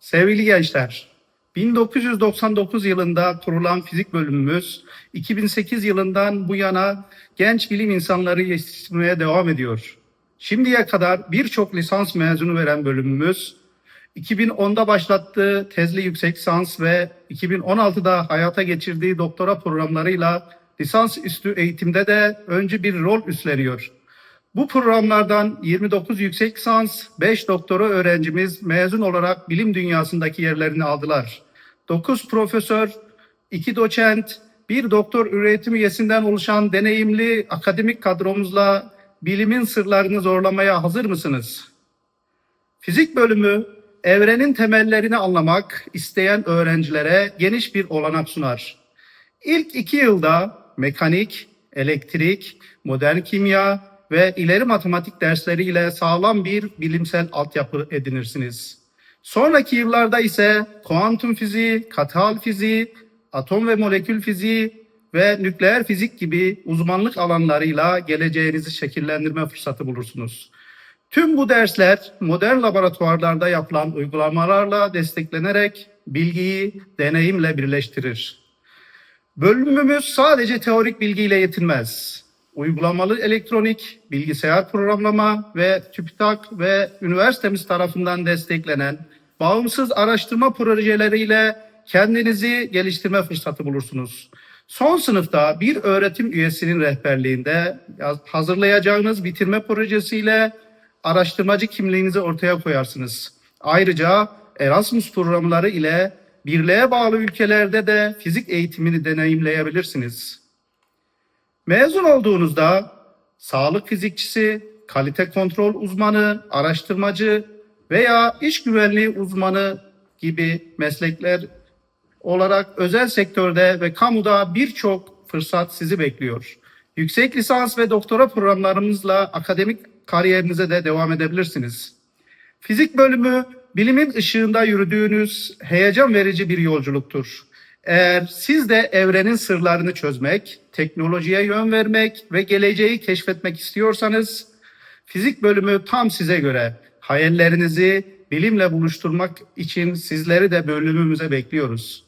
Sevgili gençler, 1999 yılında kurulan fizik bölümümüz 2008 yılından bu yana genç bilim insanları yetiştirmeye devam ediyor. Şimdiye kadar birçok lisans mezunu veren bölümümüz 2010'da başlattığı tezli yüksek lisans ve 2016'da hayata geçirdiği doktora programlarıyla lisans üstü eğitimde de öncü bir rol üstleniyor. Bu programlardan 29 yüksek lisans, 5 doktora öğrencimiz mezun olarak bilim dünyasındaki yerlerini aldılar. 9 profesör, 2 doçent, bir doktor üretim üyesinden oluşan deneyimli akademik kadromuzla bilimin sırlarını zorlamaya hazır mısınız? Fizik bölümü evrenin temellerini anlamak isteyen öğrencilere geniş bir olanak sunar. İlk iki yılda mekanik, elektrik, modern kimya ve ileri matematik dersleriyle sağlam bir bilimsel altyapı edinirsiniz. Sonraki yıllarda ise kuantum fiziği, katal fiziği, atom ve molekül fiziği ve nükleer fizik gibi uzmanlık alanlarıyla geleceğinizi şekillendirme fırsatı bulursunuz. Tüm bu dersler modern laboratuvarlarda yapılan uygulamalarla desteklenerek bilgiyi deneyimle birleştirir. Bölümümüz sadece teorik bilgiyle yetinmez. Uygulamalı elektronik, bilgisayar programlama ve TÜBİTAK ve üniversitemiz tarafından desteklenen bağımsız araştırma projeleriyle kendinizi geliştirme fırsatı bulursunuz. Son sınıfta bir öğretim üyesinin rehberliğinde hazırlayacağınız bitirme projesiyle araştırmacı kimliğinizi ortaya koyarsınız. Ayrıca Erasmus programları ile birliğe bağlı ülkelerde de fizik eğitimini deneyimleyebilirsiniz. Mezun olduğunuzda sağlık fizikçisi, kalite kontrol uzmanı, araştırmacı veya iş güvenliği uzmanı gibi meslekler olarak özel sektörde ve kamuda birçok fırsat sizi bekliyor. Yüksek lisans ve doktora programlarımızla akademik kariyerinize de devam edebilirsiniz. Fizik bölümü bilimin ışığında yürüdüğünüz heyecan verici bir yolculuktur. Eğer siz de evrenin sırlarını çözmek, teknolojiye yön vermek ve geleceği keşfetmek istiyorsanız fizik bölümü tam size göre. Hayallerinizi bilimle buluşturmak için sizleri de bölümümüze bekliyoruz.